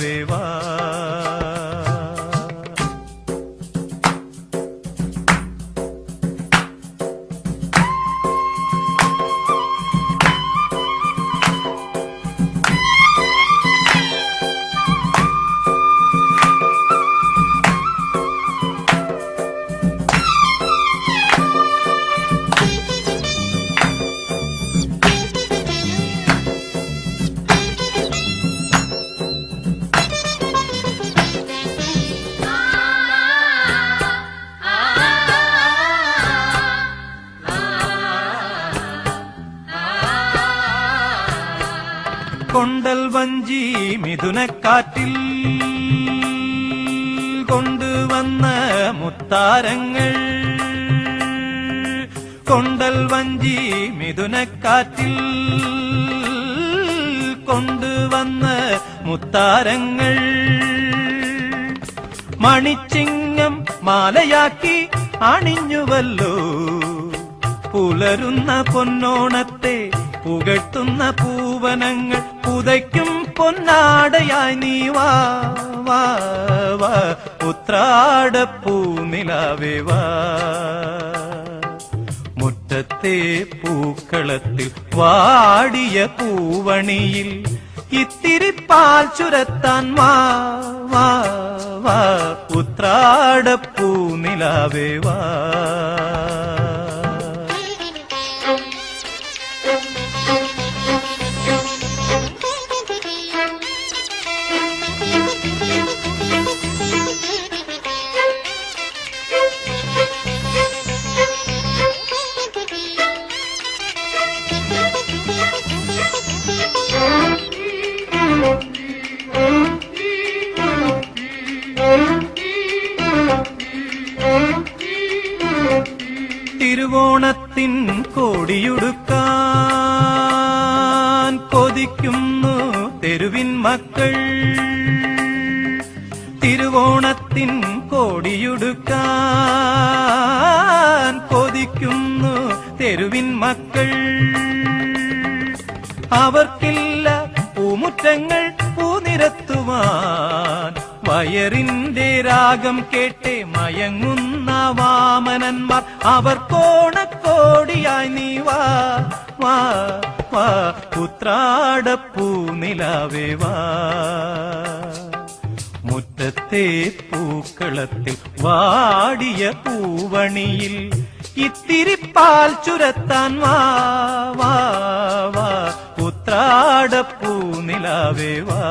നിലാവേ കൊണ്ടൽ വഞ്ചി മിഥുനക്കാറ്റിൽ കൊണ്ടുവന്ന മുത്താരങ്ങൾ. കൊണ്ടൽ വഞ്ചി മിഥുനക്കാറ്റിൽ കൊണ്ടുവന്ന മുത്താരങ്ങൾ. മണിച്ചിങ്ങം മാലയാക്കി അണിഞ്ഞുവല്ലോ. പുലരുന്ന പൊന്നോണത്തെ പുകഴ്ത്തുന്ന പൂവനങ്ങൾ പുതയ്ക്കും പൊന്നാടയായി നീ വാ വാ വാ. ഉത്രാടപ്പൂ നിലാവേ വാ. മുറ്റത്തെ പൂക്കളത്തിൽ വാടിയ പൂവണിയിൽ ഇത്തിരി പാൽ ചുരത്താൻ വാ വാ വാ. ഉത്രാടപ്പൂ നിലാവേ വാ. തിരുവോണത്തിൻ കോടിയുടുക്കാൻ കൊതിക്കുന്നു തെരുവിൻ മക്കൾ. തിരുവോണത്തിൻ കോടിയുടുക്കാൻ കൊതിക്കുന്നു തെരുവിൻ മക്കൾ. അവർക്കില്ല പൂമുറ്റങ്ങൾ പൂനിരത്തുവാൻ. വയറിന്റെ രാഗം കേട്ടേ മയങ്ങുന്ന വാമനന്മാർ. അവർ കോണക്കോടിയായി നീ വാ വാ വാ. പുത്രാടപ്പൂ നിലാവേ വാ. മുറ്റത്തെ പൂക്കളത്തിൽ വാടിയ പൂവണിയിൽ ഇത്തിരി പാൽ ചുരത്താൻ വാ വാ വാ. പുത്രാടപ്പൂ നിലാവേ വാ.